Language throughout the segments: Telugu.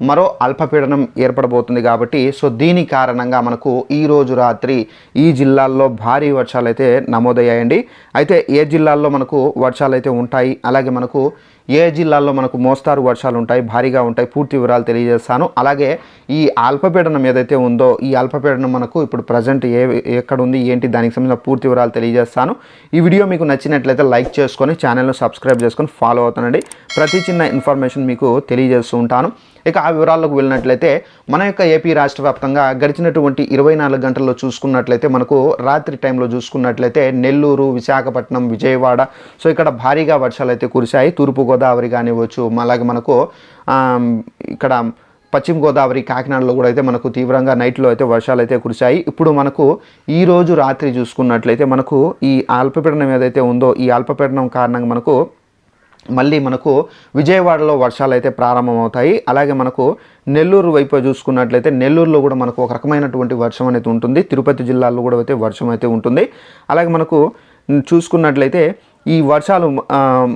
మరో అల్పపీడనం ఏర్పడబోతుంది కాబట్టి సో దీని కారణంగా మనకు ఈ రోజు రాత్రి ఈ జిల్లాల్లో భారీ వర్షాలు అయితే నమోదయ్యాయండి. అయితే ఏ జిల్లాల్లో మనకు వర్షాలు అయితే ఉంటాయి అలాగే మనకు ఏ జిల్లాల్లో మనకు మోస్తారు వర్షాలు ఉంటాయి భారీగా ఉంటాయి పూర్తి వివరాలు తెలియజేస్తాను. అలాగే ఈ అల్పపీడనం ఏదైతే ఉందో ఈ అల్పపీడనం మనకు ఇప్పుడు ప్రజెంట్ ఏ ఎక్కడ ఉంది ఏంటి దానికి సంబంధించిన పూర్తి వివరాలు తెలియజేస్తాను. ఈ వీడియో మీకు నచ్చినట్లయితే లైక్ చేసుకొని ఛానల్ను సబ్స్క్రైబ్ చేసుకొని ఫాలో అవుతానండి ప్రతి చిన్న ఇన్ఫర్మేషన్ మీకు తెలియజేస్తూ ఉంటాను. ఇక ఆ వివరాల్లోకి వెళ్ళినట్లయితే మన యొక్క ఏపీ రాష్ట్ర వ్యాప్తంగా గడిచినటువంటి ఇరవై నాలుగు గంటల్లో చూసుకున్నట్లయితే మనకు రాత్రి టైంలో చూసుకున్నట్లయితే నెల్లూరు విశాఖపట్నం విజయవాడ సో ఇక్కడ భారీగా వర్షాలు అయితే కురిశాయి. తూర్పుగోదావరి కానివ్వచ్చు అలాగే మనకు ఇక్కడ పశ్చిమ గోదావరి కాకినాడలో కూడా అయితే మనకు తీవ్రంగా నైట్లో అయితే వర్షాలు అయితే కురిశాయి. ఇప్పుడు మనకు ఈ రోజు రాత్రి చూసుకున్నట్లయితే మనకు ఈ అల్పపీడనం ఏదైతే ఉందో ఈ అల్పపీడనం కారణంగా మనకు మళ్ళీ మనకు విజయవాడలో వర్షాలు అయితే ప్రారంభమవుతాయి. అలాగే మనకు నెల్లూరు వైపు చూసుకున్నట్లయితే నెల్లూరులో కూడా మనకు ఒక రకమైనటువంటి వర్షం అనేది ఉంటుంది. తిరుపతి జిల్లాలో కూడా అయితే వర్షం అయితే ఉంటుంది. అలాగే మనకు చూసుకున్నట్లయితే ఈ వర్షాలు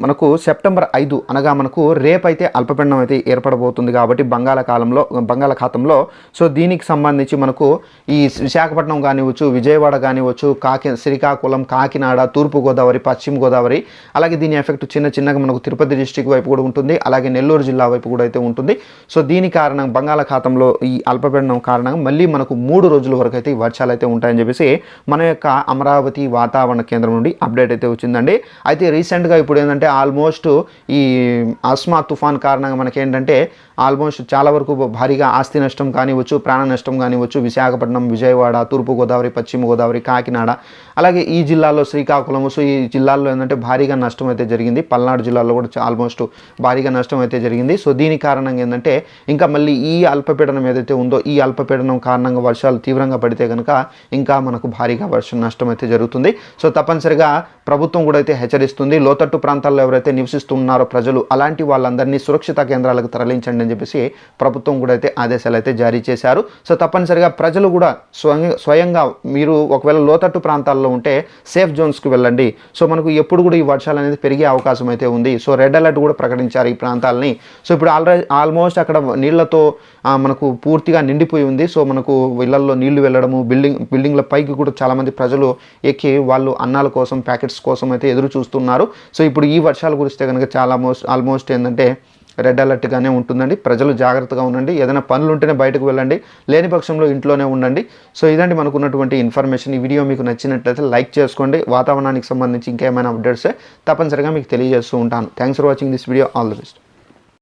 మనకు సెప్టెంబర్ ఐదు అనగా మనకు రేపైతే అల్పపీడనం అయితే ఏర్పడబోతుంది కాబట్టి బంగాళాకాలంలో బంగాళాఖాతంలో. సో దీనికి సంబంధించి మనకు ఈ విశాఖపట్నం కానివచ్చు విజయవాడ కానివచ్చు కాకి శ్రీకాకుళం కాకినాడ తూర్పుగోదావరి పశ్చిమ గోదావరి అలాగే దీని ఎఫెక్ట్ చిన్న చిన్నగా మనకు తిరుపతి డిస్టిక్ వైపు కూడా ఉంటుంది అలాగే నెల్లూరు జిల్లా వైపు కూడా అయితే ఉంటుంది. సో దీని కారణం బంగాళాఖాతంలో ఈ అల్పపీడనం కారణంగా మళ్ళీ మనకు మూడు రోజుల వరకు అయితే ఈ వర్షాలు అయితే ఉంటాయని చెప్పేసి మన యొక్క అమరావతి వాతావరణ కేంద్రం నుండి అప్డేట్ అయితే వచ్చిందండి. అయితే రీసెంట్గా ఇప్పుడు ఏంటంటే ఆల్మోస్ట్ ఈ అస్మా తుఫాన్ కారణంగా మనకేంటంటే ఆల్మోస్ట్ చాలా వరకు భారీగా ఆస్తి నష్టం కానివచ్చు ప్రాణ నష్టం కానివచ్చు విశాఖపట్నం విజయవాడ తూర్పుగోదావరి పశ్చిమ గోదావరి కాకినాడ అలాగే ఈ జిల్లాలో శ్రీకాకుళం సో ఈ జిల్లాల్లో ఏంటంటే భారీగా నష్టం అయితే జరిగింది. పల్నాడు జిల్లాలో కూడా ఆల్మోస్ట్ భారీగా నష్టం అయితే జరిగింది. సో దీని కారణంగా ఏంటంటే ఇంకా మళ్ళీ ఈ అల్పపీడనం ఏదైతే ఉందో ఈ అల్పపీడనం కారణంగా వర్షాలు తీవ్రంగా పడితే కనుక ఇంకా మనకు భారీగా వర్షం నష్టం అయితే జరుగుతుంది. సో తప్పనిసరిగా ప్రభుత్వం కూడా అయితే హెచ్చరిస్తుంది. లోతట్టు ప్రాంతాల్లో ఎవరైతే నివసిస్తున్నారో ప్రజలు అలాంటి వాళ్ళందరినీ సురక్షిత కేంద్రాలకు తరలించండి అని చెప్పేసి ప్రభుత్వం కూడా అయితే ఆదేశాలు అయితే జారీ చేశారు. సో తప్పనిసరిగా ప్రజలు కూడా స్వయం స్వయంగా మీరు ఒకవేళ లోతట్టు ప్రాంతాల్లో ఉంటే సేఫ్ జోన్స్కి వెళ్ళండి. సో మనకు ఎప్పుడు కూడా ఈ వర్షాలు అనేది పెరిగే అవకాశం అయితే ఉంది. సో రెడ్ అలర్ట్ కూడా ప్రకటించారు ఈ ప్రాంతాలని. సో ఇప్పుడు ఆల్రెడీ ఆల్మోస్ట్ అక్కడ నీళ్ళతో మనకు పూర్తిగా నిండిపోయి ఉంది. సో మనకు ఇళ్ళలో నీళ్ళు వెళ్ళడము బిల్డింగ్ బిల్డింగ్ల పైకి కూడా చాలామంది ప్రజలు ఎక్కి వాళ్ళు అన్నాల కోసం ప్యాకెట్స్ కోసం అయితే ఎదురు చూస్తున్నారు. సో ఇప్పుడు ఈ వర్షాలు కురిస్తే కనుక చాలా మోస్ట్ ఆల్మోస్ట్ ఏంటంటే రెడ్ అలర్ట్గానే ఉంటుందండి. ప్రజలు జాగ్రత్తగా ఉండండి. ఏదైనా పనులు ఉంటేనే బయటకు వెళ్ళండి. లేని పక్షంలో ఇంట్లోనే ఉండండి. సో ఇదండి మనకు ఉన్నటువంటి ఇన్ఫర్మేషన్. ఈ వీడియో మీకు నచ్చినట్లయితే లైక్ చేసుకోండి. వాతావరణానికి సంబంధించి ఇంకేమైనా అప్డేట్స్ తప్పనిసరిగా మీకు తెలియజేస్తూ ఉంటాను. Thanks for watching this video all the best